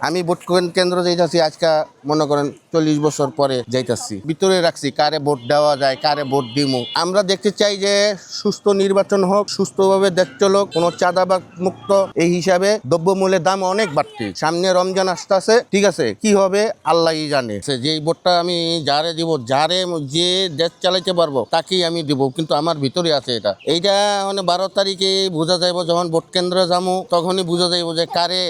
আমি ভোট কেন্দ্র যাইতাছি আজকে মনে করেন চল্লিশ বছর পরে যাইতাছি। ভিতরে রাখছি কারে ভোট দেওয়া যায় কারে ভোট দিমু। আমরা দেখতে চাই যে সুস্থ নির্বাচন হোক সুস্থভাবে দেখ চলুক কোনো চাঁদাবাগ মুক্ত। এই হিসাবে দ্রব্যমূল্যের দাম অনেক বাড়তি। সামনে রমজান আসতেছে ঠিক আছে কি হবে আল্লাহই জানে। যেই ভোটটা আমি যারে দিব যারে যে দেশ চালাইতে পারব তাকেই আমি দিব কিন্তু আমার ভিতরে আছে এটা। এইটা মানে বারো তারিখে বোঝা যাইব যখন ভোট কেন্দ্রে যাব তখনই বোঝা যাইব যে কারে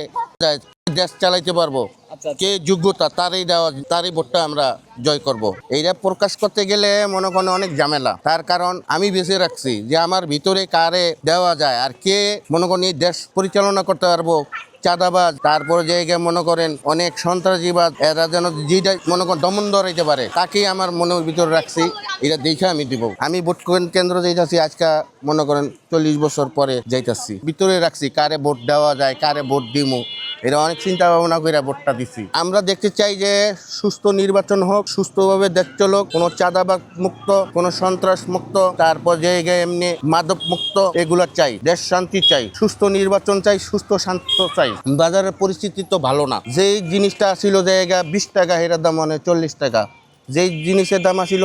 যায়, দেশ চালাইতে পারব। আচ্ছা কে যোগ্যতা তারই দেওয়া তারই ভোটটা আমরা জয় করব। এইটা প্রকাশ করতে গেলে মনে করেন অনেক ঝামেলা। তার কারণ আমি বেঁচে রাখছি যে আমার ভিতরে কারে দেওয়া যায় আর কে মনে করেন এই দেশ পরিচালনা করতে পারব। চাঁদাবাজ তারপরে জায়গায় মনে করেন অনেক সন্ত্রাসীবাদ এরা যেন যেটা মনে করেন দমন ধরাইতে পারে তাকেই আমার মনের ভিতরে রাখছি। এটা দেখে আমি দিব। আমি ভোট কেন- কেন্দ্র যাইতাছি আজকে মনে করেন চল্লিশ বছর পরে যাইতাছি। ভিতরে রাখছি কারে ভোট দেওয়া যায় কারে ভোট দিমু। এটা অনেক চিন্তা ভাবনা করে ভোটটা দিছি। আমরা দেখতে চাই যে সুস্থ নির্বাচন হোক, সুস্থভাবে দেখ চলুক, কোনো চাঁদাবাগ মুক্ত, কোনো সন্ত্রাস মুক্ত, তারপর জায়গায় এমনি মাদক মুক্ত, এগুলো চাই, দেশ শান্তি চাই, সুস্থ নির্বাচন চাই, সুস্থ শান্ত চাই। বাজারের পরিস্থিতি তো ভালো না। যেই জিনিসটা ছিল জায়গা বিশ টাকা হেরার দাম মানে চল্লিশ টাকা, যেই জিনিসের দাম আসিল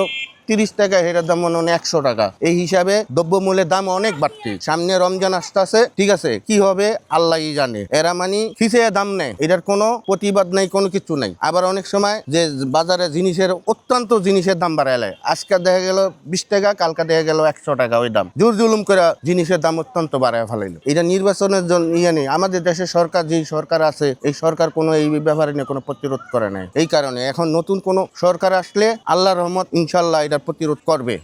তিরিশ টাকা হেরার দাম মনে হয় একশো টাকা। এই হিসাবে দ্রব্যমূল্যের দাম অনেক বাড়তি। সামনে রমজান আসতেছে, ঠিক আছে, কি হবে আল্লাহই জানে। এরা মানে ফিসে দাম নেয়। এটার কোনো প্রতিবাদ নাই, কোনো কিছু নাই। আবার অনেক সময় যে বাজারে জিনিসের অত্যন্ত জিনিসের দাম বাড়ায় আজকে দেখা গেল বিশ টাকা, কালকা দেখা গেল একশো টাকা ওই দাম। জোর জুলুম করে জিনিসের দাম অত্যন্ত বাড়ায় ফেলাইলো। এটা নির্বাচনের জন্য ইয়ে নেই। আমাদের দেশের সরকার যে সরকার আছে, এই সরকার কোনো এই ব্যাপারে নিয়ে কোনো প্রতিরোধ করে নাই। এই কারণে এখন নতুন কোনো সরকার আসলে আল্লাহ রহমত, ইনশাল্লাহ এটা প্রতিরোধ করবে।